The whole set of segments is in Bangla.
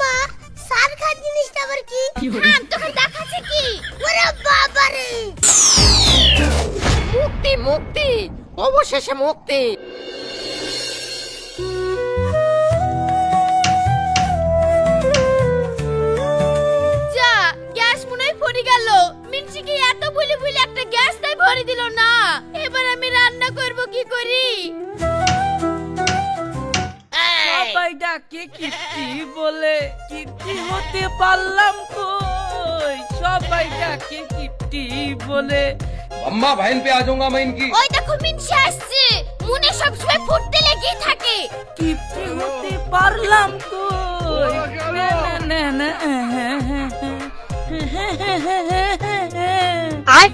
মা সার খান জিনিসটা আবার কি? হ্যাঁ তোকে দেখাচ্ছে কি? ওরে বাবা রে মুক্তি মুক্তি অবশেষে মুক্তি। যা গ্যাস মনে হয় পড়ে গেল। মিনসিকে এত বলে বলে একটা গ্যাস তাই ভরে দিল? না। এবার আমি রান্না করব কি করি? সবাই ডাকে কিপ্টি বলে কিপ্টি হতে পারলাম কই সবাই ডাকে কিপ্টি বলে अम्मा बहन पे आ जाऊंगा मैं इनकी ওই দেখো মিনসি আসছে মনে সবসময় ফুটতে লেগেই থাকে কিপ্টি হতে পারলাম কই না না না না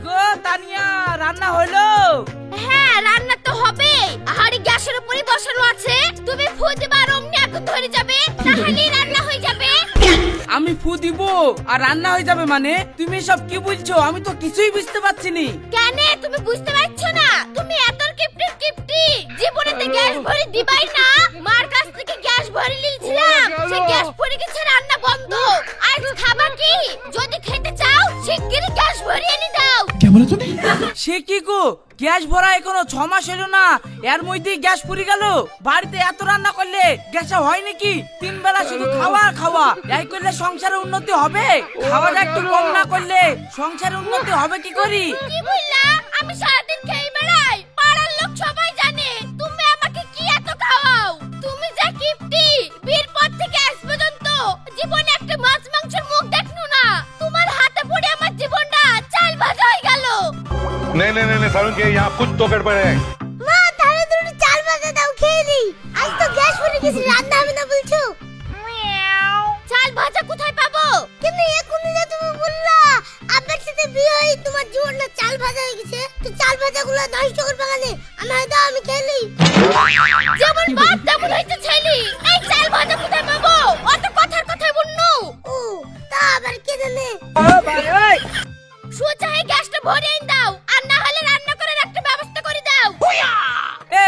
গো তানিয়া রান্না হলো হ্যাঁ রান্না তো হবে হাড়ি গ্যাসের উপরই বসানো আছে তুমি ফু দিবা যাবে? না তাহলে রান্না হয়ে আমি ফু দিব আর রান্না হয়ে যাবে মানে? তুমি সব কি বলছো? আমি তো কিছুই বুঝতে পারছি নি। কেন? তুমি বুঝতে পারছ না? তুমি এত কিপটি কিপটি জীবনেতে গ্যাস ভরে দিবাই না। মার কাছ থেকে গ্যাস ভরে নিয়েছিলাম। সে গ্যাস ভরে গেছে রান্না বন্ধ। আজ খাবা কি? যদি খেতে চাও শিগগিরই গ্যাস ভরিয়ে এনে দাও। সে কি গো? গ্যাস ভরা এখনও ছ মাস হলো না। এর মধ্যেই গ্যাস পুরি গেল। বাড়িতে এত রান্না করলে গ্যাসে হয় নাকি? তিন বেলা শুধু খাওয়া আর খাওয়া। এই করলে সংসারে উন্নতি হবে খাওয়াটা একটু কম না করলে সংসারে উন্নতি হবে কি করি কি বললা আমি সারাদিন খেয়ে বেড়াই পাড়ার লোক সবাই জানে তুমি আমাকে কি এত খাওয়াও তুমি যা কিপটি বীর পর থেকে আজ পর্যন্ত জীবনে একটা মাছ মাংসের মুখ দেখনু না তোমার হাতে পড়ে আমার জীবনটা চাল ভাজা হয়ে গেল नहीं नहीं नहीं, नहीं सारुण के यहाँ कुछ तो गड़बड़ है তাল পাতাগুলো নষ্ট করবে কেন? আমার দাও আমি খেলি। যেমন বাপ তেমন হইতে ছেলি। এই চাল ভাজা কোথায় পাবো? অত কথার কথাই বলনু। ও তা আবার কে জানে? সোজা এই গ্যাসটা ভরে দাও আর না হলে রান্না করার একটা ব্যবস্থা করে দাও।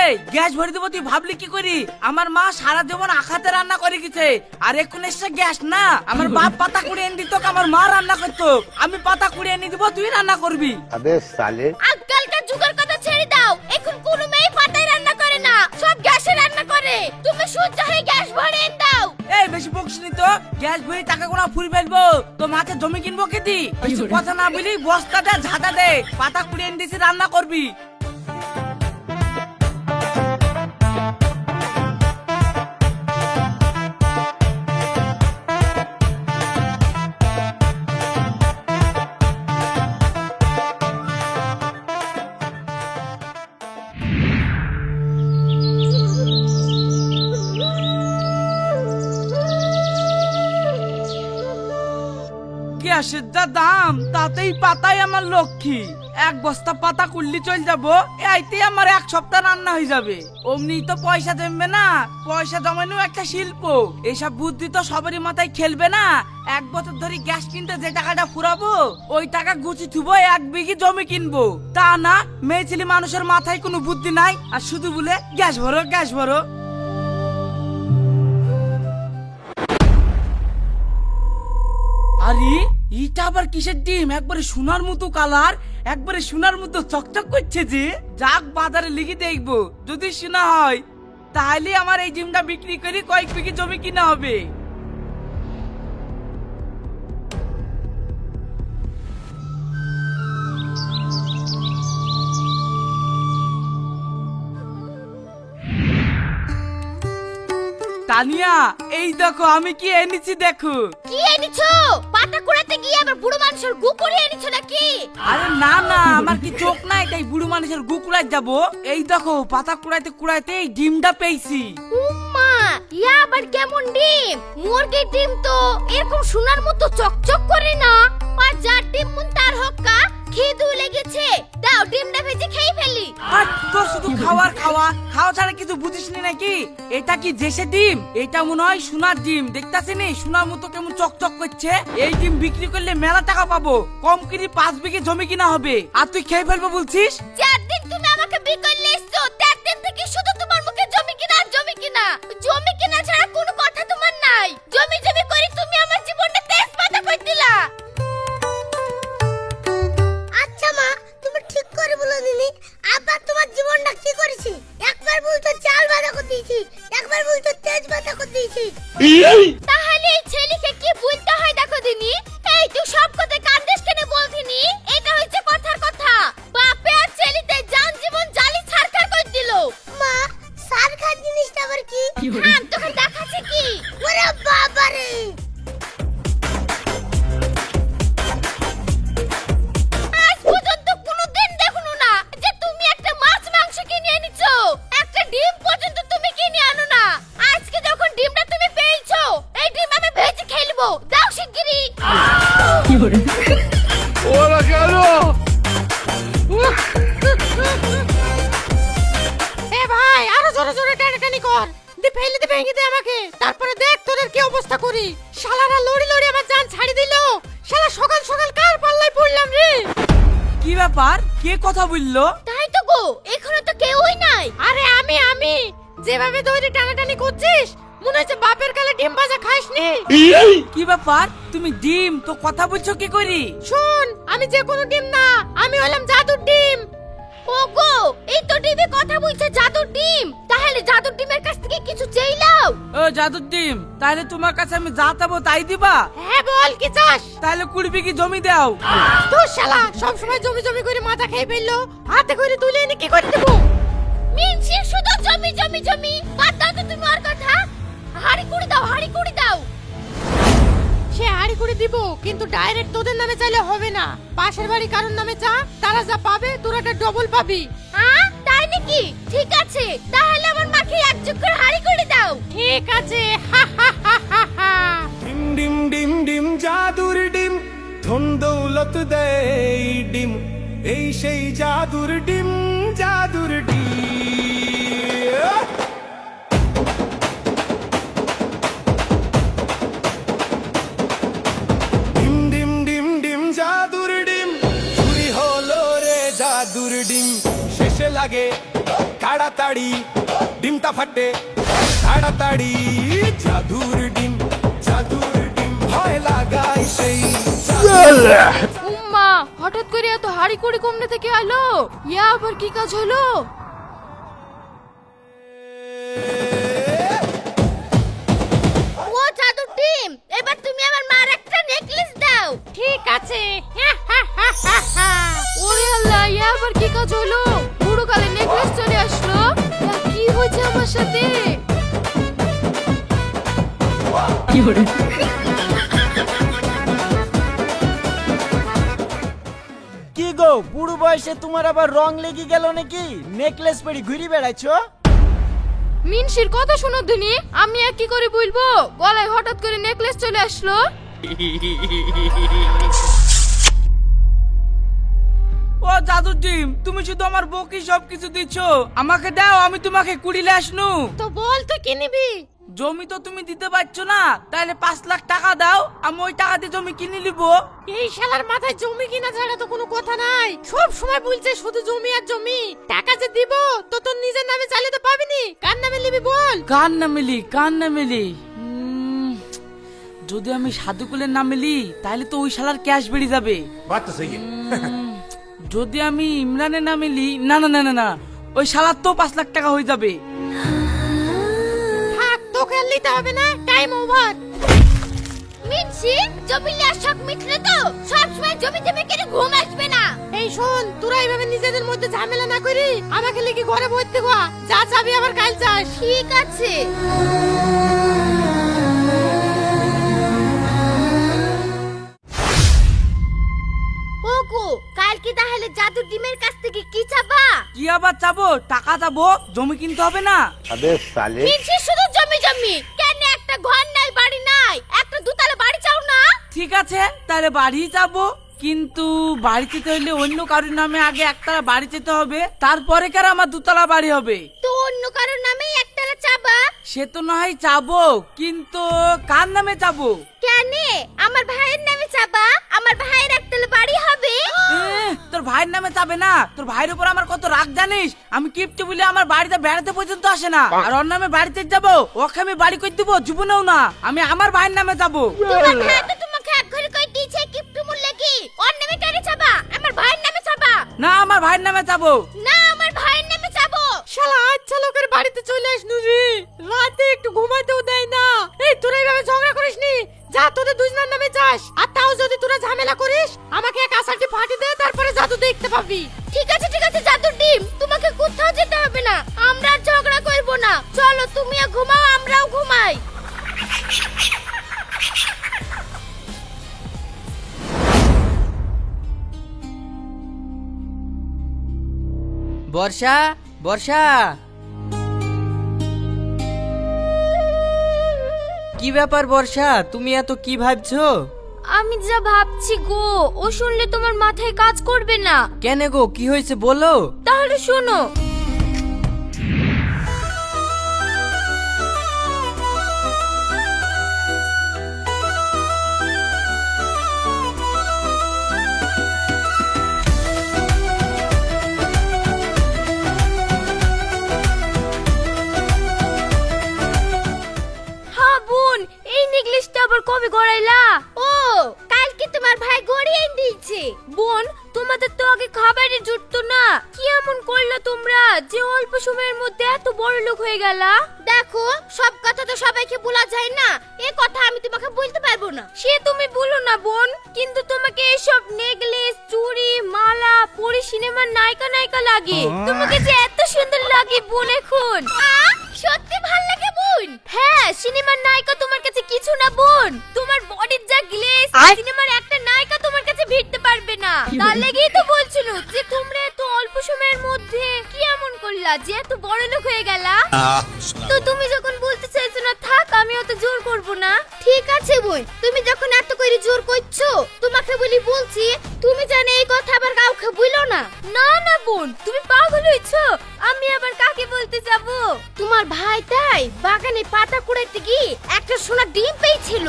এই গ্যাস ভরে দেবো তুই ভাবলি কি করি? আমার মা সারা জীবন আখাতে রান্না করে গেছে। আর এখন এসে গ্যাস না? আমার বাপ পাতা কুড়িয়ে এনে দিত আমার মা রান্না করতো। আমি পাতা কুড়িয়ে এনে দিব তুই রান্না করবি। আবে সালে। রান্না তুমি সোজা হয়ে গ্যাস ভরে দাও। এই বেশি বকসনি তো। গ্যাস ভরে টাকা গোনা ফুরি ফেলব। তো মাকে জমি কিনবো খেতি। বেশি কথা না বলি বস্তাটা দে ঝাঁটা দে। পাতা কুড়িয়ে এনডিসি দিছি রান্না করবি। গ্যাসের যা দাম, তাতেই পাতাই আমার লক্ষ্মী। এক বস্তা পাতা কুল্লি চল যাব এইতে আমার এক সপ্তাহ রান্না হয়ে যাবে। অমনি তো পয়সা জমবে না, পয়সা জমানো একটা শিল্প। এসব বুদ্ধি তো সবারই মাথায় খেলবে না। এক বছর ধরে গ্যাস কিনতে যে টাকাটা ফুরাবো, ওই টাকা গুছি থুবো, এক বিঘি জমি কিনবো। তা না, মেয়ে ছেলে মানুষের মাথায় কোনো বুদ্ধি নাই, আর শুধু বলে, গ্যাস ভরো গ্যাস ভরো। এটা আবার কিসের ডিম? একবারে সোনার মতো কালার, একবারে সোনার মতো চকচক করছে যে? যাক, বাজারে লিখে দেখব। যদি সোনা হয়, তাহলে আমার এই ডিমটা বিক্রি করে, কয়েক বিঘি জমি কিনা হবে। তানিয়া এই দেখো আমি কি এনেছি দেখো। কি এনেছো? পাতা কুড়াতে গিয়ে আবার বুড়ো মানুষের গু করে এনেছো নাকি? আরে না না আমার কি চোখ নাই তাই বুড়ো মানুষের গু কুড়াই যাব। এই দেখো পাতা কুড়াইতে কুড়াইতে এই ডিমটা পেয়েছি। উম্মা ইয়া আবার কেমন ডিম? মুরগির ডিম তো এরকম সোনার মতো চকচক করে না। আর যার ডিম মন তার হক্কা খিদু লেগেছে। দাও ডিমটা ভেজে খেয়ে ফেলি। আর তোর শুধু খাওয়ার খাওয়া। খাওয়া ছাড়া কিছু বুঝিস নাকি? এটা কি দেশে ডিম? এটা মনে হয় সোনার ডিম। দেখতাছি নি সোনার মতো কেমন চকচক করছে। এই ডিম বিক্রি করলে মেলা টাকা পাবো। কম করে পাঁচ বিঘে জমি কিনা হবে। আর তুই খেয়ে ফেলব বলছিস? চার দিন তুমি আমাকে বিকল্লে এসছো। চার দিন থেকে শুধু তোমার ব্যাপার? কে কথা বলল? তাই তো গো এখানে তো কেউই নাই। আরে আমি আমি। যেভাবে ধরে টানাটানি করছিস মনে হচ্ছে বাপের কালে ডিম ভাজা খাইস নি কি ব্যাপার? তুমি ডিম তো কথা বলছো কি করি? শোন আমি যে কোনো ডিম না আমি হলাম জাদুর ডিম। ওগো এই তো ডিমে কথা বলছে জাদুর ডিম। তাহলে জাদুর ডিমের কাছ থেকে কিছু চাইলাও ও জাদুর ডিম তাহলে তোমার কাছে আমি যা চাবো তাই দিবা? হ্যাঁ বল কি চাস? তাহলে কুড়ি বিঘি জমি দাও। তোর শালা সব সময় জমি জমি করে মাথা খেয়ে ফেলল। হাতে করে তুলে এনে কি করে দেবো? মিনছি শুধু জমি জমি জমি করে দিব কিন্তু ডাইরেক্ট তোদের নামে চাইলে হবে না। পাশের বাড়ি কারোর নামে চা তারা যা পাবে তোরা একটা ডবল পাবি। হ্যাঁ? তাই নাকি? ঠিক আছে তাহলে আমার মাকে এক যুগ করে হাড়ি করে দাও। ঠিক আছে হা হা হা হা হা। ডিম ডিম ডিম ডিম জাদুর ডিম ধন দৌলত দেয় এই ডিম। এই সেই জাদুর ডিম জাদুর ডিম ডিম। শেষে লাগে। তাড়াতাড়ি ডিমটা ফাটে। তাড়াতাড়ি জাদুর ডিম জাদুর ডিম ভয় লাগাই সেই উম্মা হঠাৎ করে এত হাড়ি কুড়ি কমনে থেকে আলো? ইয়া আবার কি কাজ হলো? ও জাদুর টিম এবার তুমি আমার মার একটা নেকলেস দাও। ঠিক আছে। ওরে আল্লাহ ইয়া আবার কি কাজ হলো? সাথে। কি গো বুড়ো বয়সে তোমার আবার রং লেগে গেল নাকি? নেকলেস পরি ঘুরি বেড়াচ্ছো মিনসির কথা শোনো দিনি আমি আর কি করে বলব? গলায় হঠাৎ করে নেকলেস চলে আসলো। ও জাদুর ডিম তুমি শুধু আমার বউকে সব কিছু দিচ্ছ আমাকে দাও আমি তোমাকে কুড়িলে আসনু তো বল তুই কি নিবি জমি তো তুমি দিতে পারছো না তাহলে পাঁচ লাখ টাকা দাও আমি ওই টাকা দিয়ে জমি কিনে নিব এই শালার মাথায় জমি কিনা ছাড়া তো কোনো কথা নাই সব সময় বলছে শুধু জমি আর জমি টাকা যে দিব তো তোর নিজের নামে চালিয়ে তো পাবিনি কার নামে নিবি বল কার না মিলি কার না মিলি উম, যদি আমি সাধুকুলের নাম মিলি তাহলে তো ওই শালার ক্যাশ বেড়ে যাবে बात तो सही है উম, যদি আমি ইমরানের নামে লি না না না না না। ওই শালার তো পাঁচ লাখ টাকা হয়ে যাবে। থাক তোকে আর নিতে হবে না। টাইম ওভার মিনসি জমি লিয়ার শখ মিটলে তো? সব সময় জমি জমি কেন ঘুম আসবে না। এই শোন তোরা এইভাবে নিজেদের মধ্যে ঝামেলা না করি। আমাকে লিখি ঘরে বসতে গো যা চাবি আবার কাল চাস। ঠিক আছে। কি তাহলে জাদু ডিমের কাছ থেকে কি চাবা? কি আবার চাবো? টাকা চাবো? জমি কিনতে হবে না? আরে সালে কিনছি শুধু জমি জমি। কেন একটা ঘর নাই বাড়ি নাই? একটা দুতলা বাড়ি চাও না? ঠিক আছে তাহলে বাড়ি চাবো। কিন্তু বাড়ি যেতে হলে অন্য কারোর নামে আগে একতলা বাড়ি যেতে হবে তারপরে কার আমার দুতলা বাড়ি হবে? তো অন্য কারোর নামেই একতলা চাবা সে তো না হয় চাবো কিন্তু কার নামে চাবো? কেন? আমার ভাইয়ের নামে চাবা আমার ভাইয়ের একতলা বাড়ি হবে? তোর ভাইয়ের নামে চাবে না। তোর ভাইয়ের উপর আমার কত রাগ জানিস? আমি কিপটে বলে আমার বাড়িতে বেড়াতে পর্যন্ত আসে না। আর ওর নামে বাড়িতে যাব ওকে আমি বাড়ি করে দিবো? জীবনেও না। আমি আমার ভাইয়ের নামে যাব। তোমার ভাই তো তোমাকে কই দিছে কিপটু মূল্যে কি ওর নামে কেন চাবা? আমার ভাইয়ের নামে চাবা? না আমার ভাইয়ের নামে যাব না আমার ভাইয়ের নামে চাবো। শালা আচ্ছা লোকের বাড়িতে চলে আসনু রে। রাতে একটু ঘুমাতেও বর্ষা। কি ব্যাপার বর্ষা? তুমি এত কি ভাবছ? আমি যা ভাবছি গো ও শুনলে তোমার মাথায় কাজ করবে না। কেন গো? কি হয়েছে বলো। তাহলে শোনো খাবারের জুটতো না। কি এমন করলা তোমরা যে অল্প সময়ের মধ্যে এত বড় লোক হয়ে গেলা? দেখো সব কথা তো সবাইকে বলা যায় না। এ কথা আমি তোমাকে বলতে পারব না। সে তুমি বলো না বোন। কিন্তু তোমাকে এসব নেকলেস চুড়ি মালা পরি সিনেমার নায়িকা নায়িকা লাগে। তোমাকে যে এত সুন্দর লাগে বোন এখন। সত্যি ভালো লাগে বোন! হ্যাঁ সিনেমার নায়িকা তোমার কাছে কিছু না বোন। তোমার বডির যা গ্লেজ সিনেমার একটা নায়িকা তোমার কাছে ভিড়তে পারবে না। তার লেগেই তো বলছিল যে তোমরা এত অল্প সময়ের মধ্যে কি এমন করলা যে এত বড় লোক হয়ে গেলা? তো তুমি যখন বলতে চাইছো না থাক আমি অত জোর করব না। ঠিক আছে বোন তুমি যখন এত করে জোর করছ তোমাকে বলি বলছি তুমি জানে এই কথা আবার কাউকে বইলো না? না না বোন তুমি পাগল হয়েছো। আমি আবার কাকে বলতে যাব? তোমার ভাই তাই বাগানে পাতা কুড়াইতে গিয়ে একটা সোনার ডিম পেয়েছিল।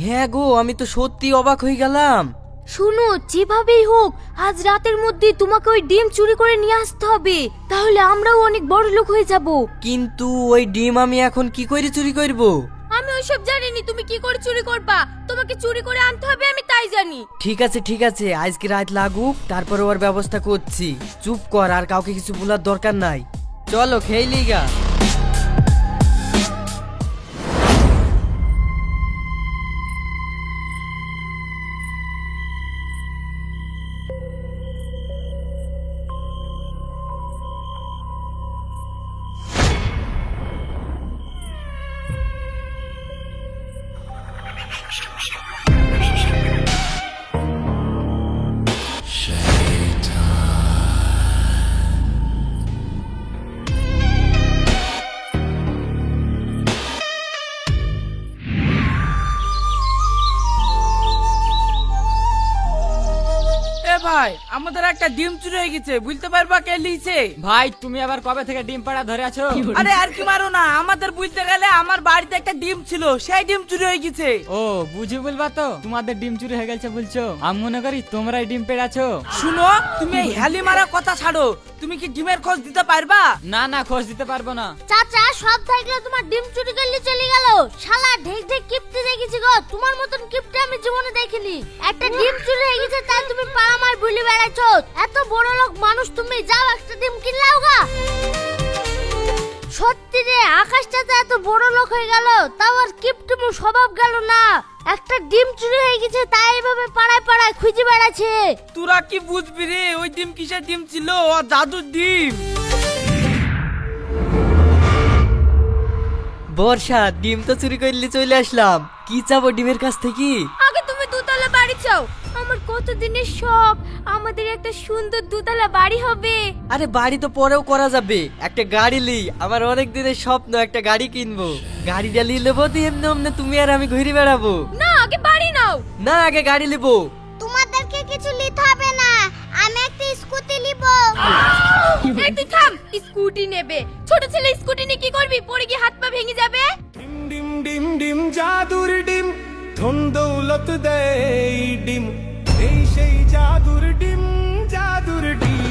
হ্যাঁ গো আমি তো সত্যি অবাক হয়ে গেলাম। শোনো যেভাবেই হোক আজ রাতের মধ্যে তোমাকে ওই ডিম চুরি করে নিয়ে আসতে হবে। তাহলে আমরাও অনেক বড় লোক হয়ে যাব। কিন্তু ওই ডিম আমি এখন কি করে চুরি করব? আমি ওইসব জানিনি তুমি কি করে চুরি করবা। তোমাকে চুরি করে আনতে হবে আমি তাই জানি। ঠিক আছে ঠিক আছে আজকে রাত লাগুক তারপর ওর ব্যবস্থা করছি। চুপ কর আর কাউকে কিছু বলার দরকার নাই। চলো খেয়ে গা। একটা ডিম চুরি হয়ে গেছে বুঝতে পারবা কে লিয়েছে ভাই তুমি আবার কবে থেকে ডিম পাড়া ধরে আছো? আরে আর কি মারো না আমাদের বুঝতে গেলে আমার বাড়িতে একটা ডিম ছিল সেই ডিম চুরি হয়ে গেছে। ও বুঝি বলবা তো তোমাদের ডিম চুরি হয়ে গেছে বলছো। আমি মনে করি তোমরাই ডিম পেড়াছো শুনো তুমি এই হ্যালি মারা কথা ছাড়ো তুমি কি ডিমের খোঁজ দিতে পারবা? না না খোঁজ দিতে পারব না। চাচা সব থাকলে তোমার ডিম চুরি করলে চলে গেল। শালা ঢেক ঢেক কিপটে দেখেছি গো তোমার মতন কিপটে আমি জীবনে দেখিনি। একটা ডিম চুরি হয়ে গেছে তাই তুমি পাড়া মার ভুলে বেড়াচ্ছো এত বড় লোক মানুষ তুমি যাও একটা ডিম কিনলাও গা। সত্যি রে আকাশটা তো এত বড় লোক হয়ে গেল তাও আর কিপটুমু স্বভাব গেল না। একটা ডিম চুরি হয়ে গেছে তাই এভাবে পাড়ায় পাড়ায় খুঁজে বেড়াচ্ছে। তোরা কি বুঝবি রে ওই ডিম কিসের ডিম ছিল? ও জাদুর ডিম। বর্ষা ডিম তো চুরি করলে চলে আসলাম। কি চাবো ডিমের কাছ থেকে? আগে তুমি দুতলা বাড়ি চাও আমার কত দিনের শখ। আমাদের একটা সুন্দর দুতলা বাড়ি হবে। আরে বাড়ি তো পরেও করা যাবে। একটা গাড়ি লি। আমার অনেক দিনের স্বপ্ন একটা গাড়ি কিনবো। গাড়িটা নিয়ে নেব দিয়ে এমনি এমনি তুমি আর আমি ঘুরে বেড়াবো। না আগে বাড়ি নাও। না আগে গাড়ি নেব তোমাদেরকে কিছু নিতে হবে না। আমি একটা স্কুটি নিব এই তুই থাম স্কুটি নেবে। ছোট ছেলে স্কুটি নিয়ে কি করবি? পড়ে গিয়ে হাত পা ভেঙে যাবে? ডিম ডিম ডিম ডিম জাদুর ডিম। ধন দৌলত দেয় এই ডিম। এই সেই জাদুর ডিম জাদুর ডিম।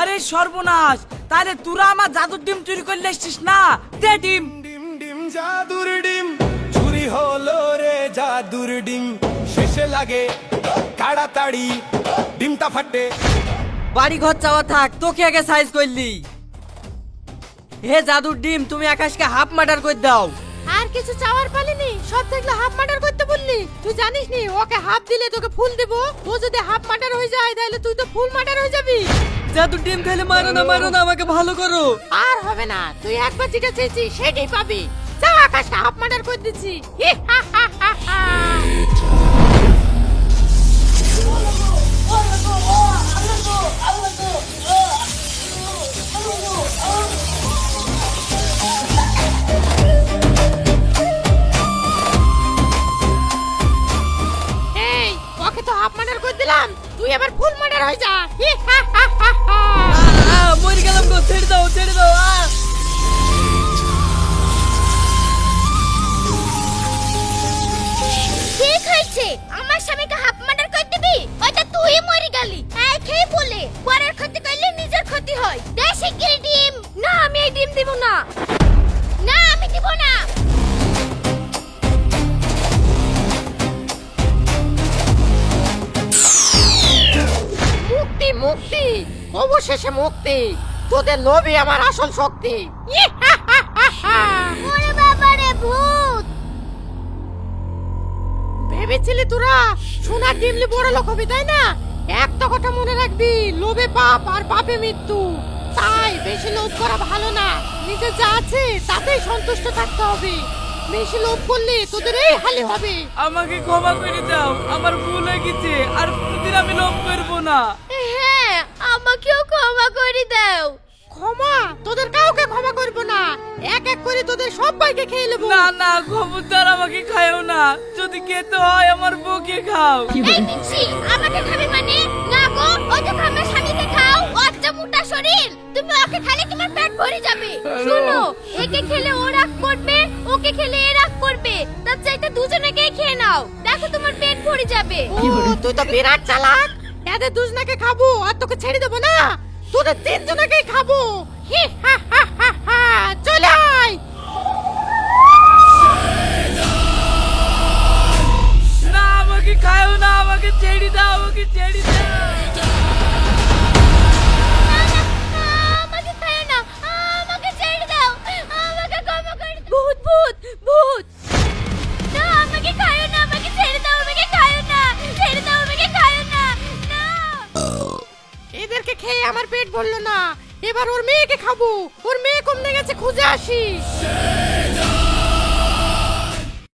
আরে সর্বনাশ তাহলে তোরা আমার জাদুর ডিম চুরি করলে এসছিস না? দে ডিম। ডিম ডিম জাদুর ডিম। চুরি হলো রে জাদুর ডিম। শেষে লাগে তাড়াতাড়ি ডিমটা ফাটে। বাড়ি ঘর চাওয়া থাক তোকে আগে সাইজ করলি। হে জাদুর ডিম তুমি আকাশকে হাফ মার্ডার করে দাও। আর কিছু চাওয়ার পালিনি? সব দেখলে হাফ মার্ডার করতে বললি। তুই জানিস নি ওকে হাফ দিলে তোকে ফুল দেব। ও যদি হাফ মার্ডার হয়ে যায় তাহলে তুই তো ফুল মার্ডার হয়ে যাবি। জাদুর ডিম খেলে মারো না মারো না আমাকে ভালো করো। আর হবে না তুই একবার যেটা চেয়েছিস সেটাই পাবি। যা আকাশটা হাফ মার্ডার করে দিচ্ছি। হি হা হা হা হা। মার্ডার হয়ে যা। মরে গেলাম গো ছেড়ে দাও ছেড়ে দাও ঠিক হয়েছে। আমার স্বামীকে হাফ মার্ডার করে দিবি? ওইটা তুই মরে গেলি। এই খেয়ে বলে পরের ক্ষতি করলে নিজের ক্ষতি হয়। দে শিগগিরি ডিম। না আমি এই ডিম দিব না। না আমি দিব না। অবশেষে মুক্তি। তোদের লোভই আমার আসল শক্তি। ওরে বাবা রে ভূত! ভেবেছিলি তোরা সোনার ডিমলি বড় লোক হবি তাই না? একটা কথা মনে রাখবি লোভে পাপ আর পাপে মৃত্যু। তাই বেশি লোভ করা ভালো না। নিজে যা আছে তাতেই সন্তুষ্ট থাকতে হবে। বেশি লোভ করলে তোদের এই হালে হবে। আমাকে ক্ষমা করে দাও আমার ভুল হয়ে গেছে আর কোনোদিন আমি লোভ করব না। ক্ষমা দাও। ক্ষমা? তোদের কাউকে ক্ষমা করব না। এক এক করে তোদের সবাইকে খেয়ে নেব। না না খবরদার আমাকে খায়ও না। যদি খেতে হয় আমার বউকে খাও। এই মিক্সি আমাকে খাবে মানে? না গো ওই তো আমার স্বামীকে খাও। ওর যে মোটা শরীর। তুমি ওকে খেলে তোমার পেট ভরে যাবে। শোনো একে খেলে ও রাগ করবে ওকে খেলে এ রাগ করবে। তার চাইতে দুজনেকে খেয়ে নাও? দেখো তোমার পেট ভরে যাবে। ও তুই তো বিরাট চালাক। এদের দুজনাকে খাব আর তোকে ছেড়ে দেবো না। তোদের তিনজনকেই খাব। হি হা হা হা হা।